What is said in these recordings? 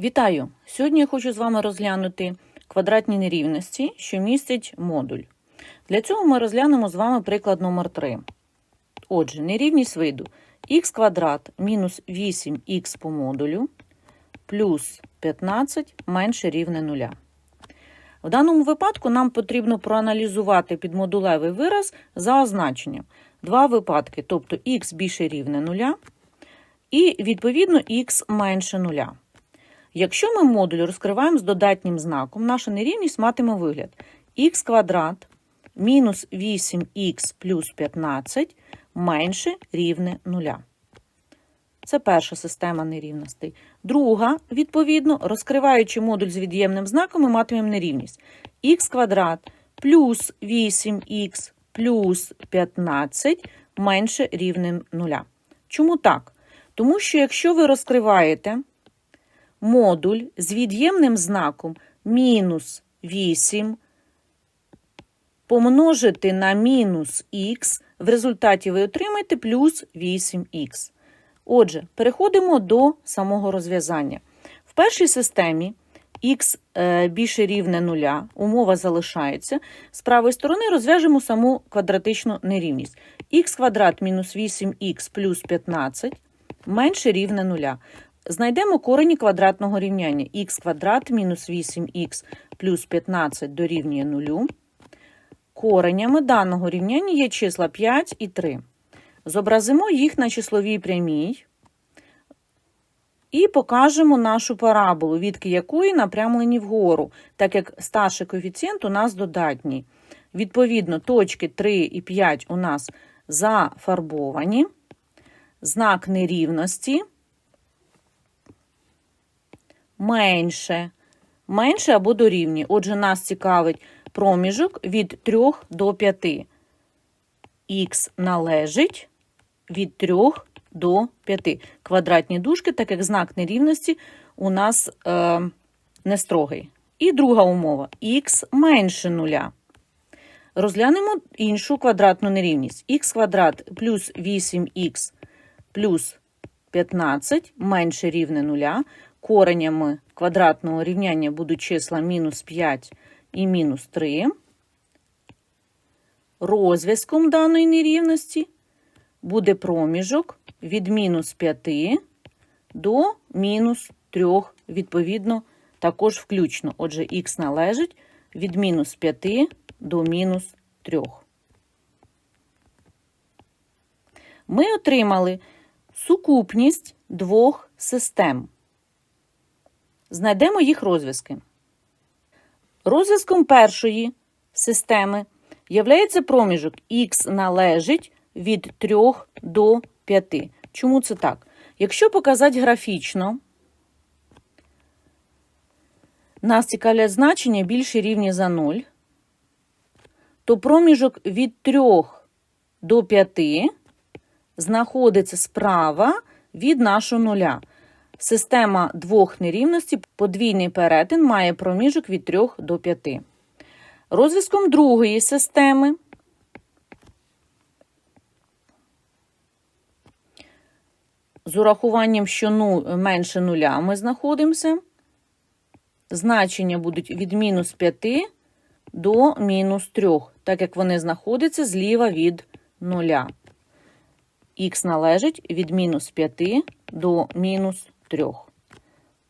Вітаю! Сьогодні я хочу з вами розглянути квадратні нерівності, що містять модуль. Для цього ми розглянемо з вами приклад номер 3. Отже, нерівність виду х квадрат мінус 8х по модулю плюс 15 менше рівне 0. В даному випадку нам потрібно проаналізувати підмодулевий вираз за означенням. Два випадки, тобто х більше рівне 0 і, відповідно, х менше 0. Якщо ми модуль розкриваємо з додатнім знаком, наша нерівність матиме вигляд х квадрат мінус 8х плюс 15 менше рівне 0. Це перша система нерівностей. Друга, відповідно, розкриваючи модуль з від'ємним знаком, ми матимемо нерівність х квадрат плюс 8х плюс 15 менше рівне 0. Чому так? Тому що якщо ви розкриваєте модуль з від'ємним знаком мінус 8 помножити на мінус х, в результаті ви отримаєте плюс 8х. Отже, переходимо до самого розв'язання. В першій системі х е, більше рівне 0, умова залишається. З правої сторони розв'яжемо саму квадратичну нерівність. х квадрат мінус 8х плюс 15 менше рівне 0. Знайдемо корені квадратного рівняння х квадрат мінус 8х плюс 15 дорівнює 0. Коренями даного рівняння є числа 5 і 3. Зобразимо їх на числовій прямій і покажемо нашу параболу, відки якої напрямлені вгору, так як старший коефіцієнт у нас додатній. Відповідно, точки 3 і 5 у нас зафарбовані, знак нерівності менше, менше або дорівнює. Отже, нас цікавить проміжок від 3 до 5. Х належить від 3 до 5. Квадратні дужки, так як знак нерівності у нас е, не строгий. І друга умова х менше нуля. Розглянемо іншу квадратну нерівність. х квадрат плюс 8х плюс 15 менше рівне нуля. Коренями квадратного рівняння будуть числа мінус 5 і мінус 3. Розв'язком даної нерівності буде проміжок від мінус 5 до мінус 3, відповідно, також включно. Отже, х належить від мінус 5 до мінус 3. Ми отримали сукупність двох систем. Знайдемо їх розв'язки. Розв'язком першої системи являється проміжок х належить від 3 до 5. Чому це так? Якщо показати графічно, нас цікавлять значення більше рівні за 0, то проміжок від 3 до 5 знаходиться справа від нашого нуля. Система двох нерівностей, подвійний перетин має проміжок від 3 до 5. Розв'язком другої системи з урахуванням, що ну, менше нуля ми знаходимося. Значення будуть від мінус 5 до мінус 3, так як вони знаходяться зліва від нуля. Х належить від мінус 5 до мінус 3.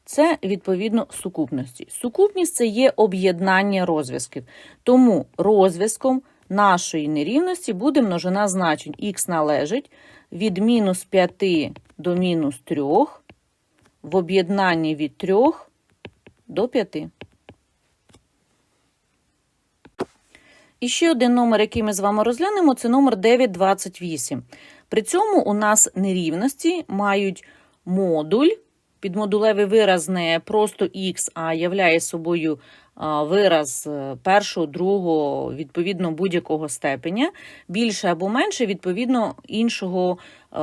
Це, відповідно, сукупності. Сукупність це є об'єднання розв'язків. Тому розв'язком нашої нерівності буде множина значень. Х належить від мінус 5 до мінус 3 в об'єднанні від 3 до 5. І ще один номер, який ми з вами розглянемо, це номер 928. При цьому у нас нерівності мають модуль. Підмодулевий вираз не просто х, а являє собою вираз е, першого, другого, відповідно, будь-якого степеня, більше або менше, відповідно, іншого е,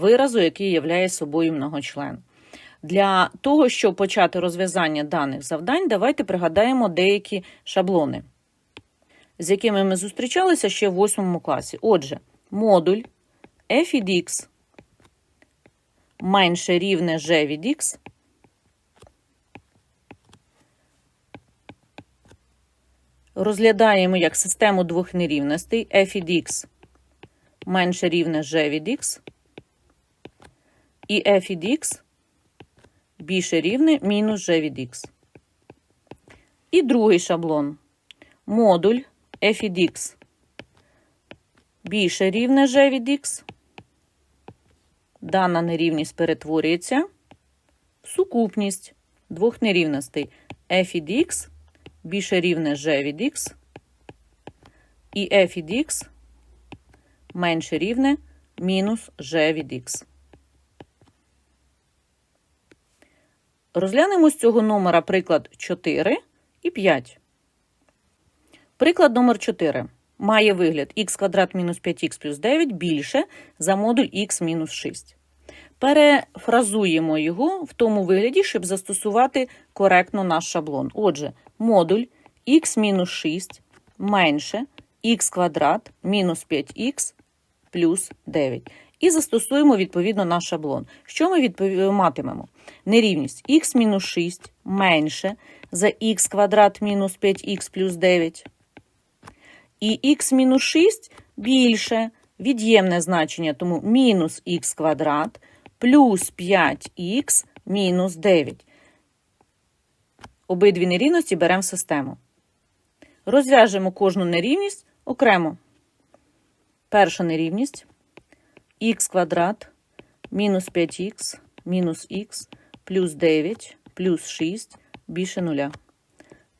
виразу, який являє собою многочлен. Для того, щоб почати розв'язання даних завдань, давайте пригадаємо деякі шаблони, з якими ми зустрічалися ще в 8 класі. Отже, модуль f від x менше рівне G від X. Розглядаємо як систему двох нерівностей f від x менше рівне g від x, і f від x більше рівне мінус g від x. І другий шаблон. Модуль f від x більше рівне g від x, Дана нерівність перетворюється в сукупність двох нерівностей f від x більше рівне g від x і f від x менше рівне мінус g від x. Розглянемо з цього номера приклад 4 і 5. Приклад номер 4 має вигляд х квадрат мінус 5х плюс 9 більше за модуль х мінус 6. Перефразуємо його в тому вигляді, щоб застосувати коректно наш шаблон. Отже, модуль х мінус 6 менше х квадрат мінус 5х плюс 9. І застосуємо відповідно наш шаблон. Що ми відпов... матимемо? Нерівність х мінус 6 менше за х квадрат мінус 5х плюс 9. І х мінус 6 більше від'ємне значення, тому мінус х квадрат плюс 5х мінус 9. Обидві нерівності беремо в систему. Розв'яжемо кожну нерівність окремо. Перша нерівність х квадрат мінус 5х мінус х плюс 9 плюс 6 більше нуля.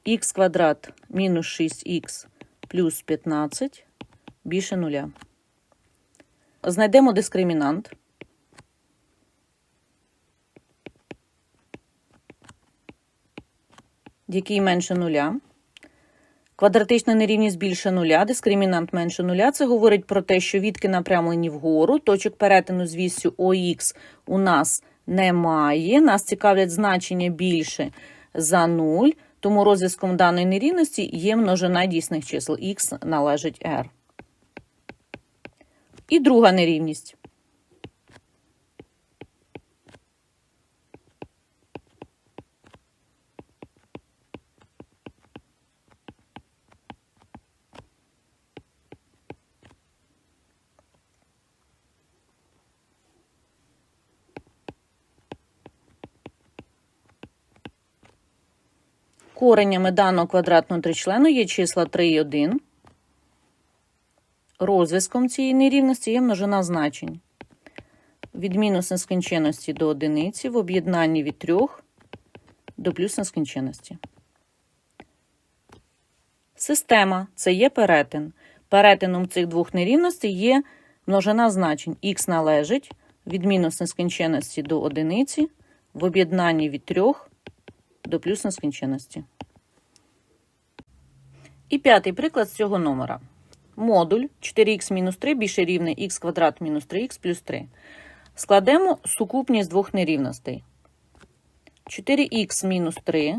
х квадрат мінус 6х плюс 15 більше нуля. Знайдемо дискримінант. Який менше нуля. Квадратична нерівність більше нуля, дискримінант менше нуля. Це говорить про те, що відки напрямлені вгору, точок перетину з вісю ОХ у нас немає. Нас цікавлять значення більше за 0, тому розв'язком даної нерівності є множина дійсних чисел х належить r. І друга нерівність. Коренями даного квадратного тричлену є числа 3 і 1. Розв'язком цієї нерівності є множина значень. Від мінус нескінченності до одиниці в об'єднанні від 3 до плюс нескінченності. Система це є перетин. Перетином цих двох нерівностей є множина значень. Х належить від мінус нескінченності до одиниці в об'єднанні від 3 до плюс нескінченності. І п'ятий приклад з цього номера. Модуль 4х-3 більше рівне х квадрат мінус 3х плюс 3. Складемо сукупність двох нерівностей. 4х мінус 3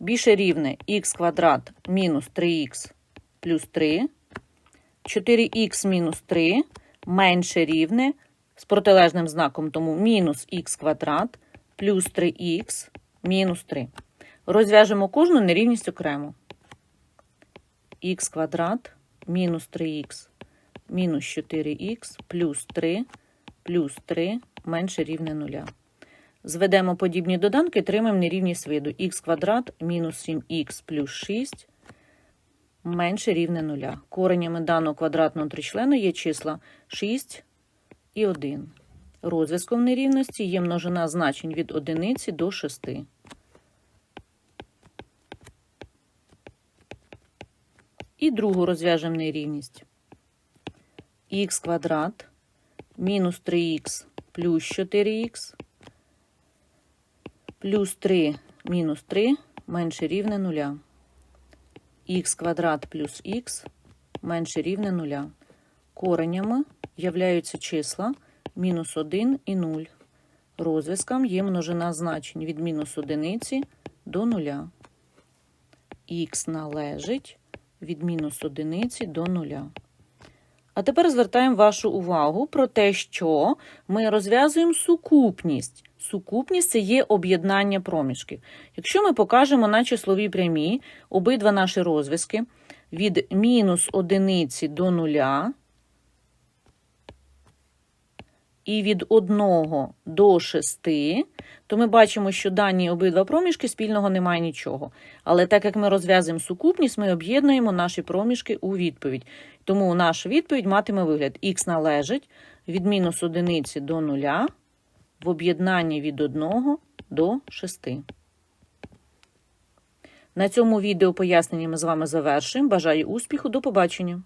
більше рівне х квадрат мінус 3х плюс 3. 4х мінус 3 менше рівне з протилежним знаком, тому мінус х квадрат плюс 3х мінус 3. Розв'яжемо кожну нерівність окремо. х квадрат мінус 3х мінус 4х плюс 3 плюс 3 менше рівне 0. Зведемо подібні доданки, отримаємо нерівність виду х квадрат мінус 7х плюс 6 менше рівне 0. Коренями даного квадратного тричлену є числа 6 і 1. Розв'язком нерівності є множина значень від 1 до 6. І другу розв'яжемо нерівність. х квадрат мінус 3х плюс 4х плюс 3 мінус 3 менше рівне 0. х квадрат плюс х менше рівне 0. Коренями являються числа мінус 1 і 0. Розв'язком є множина значень від мінус 1 до 0. х належить від мінус 1 до 0. А тепер звертаємо вашу увагу про те, що ми розв'язуємо сукупність. Сукупність це є об'єднання проміжків. Якщо ми покажемо на числовій прямій обидва наші розв'язки, від мінус одиниці до нуля і від 1 до 6, то ми бачимо, що дані обидва проміжки спільного немає нічого. Але так як ми розв'язуємо сукупність, ми об'єднуємо наші проміжки у відповідь. Тому наша відповідь матиме вигляд х належить від мінус одиниці до 0 в об'єднанні від 1 до 6. На цьому відео пояснення ми з вами завершуємо. Бажаю успіху, до побачення!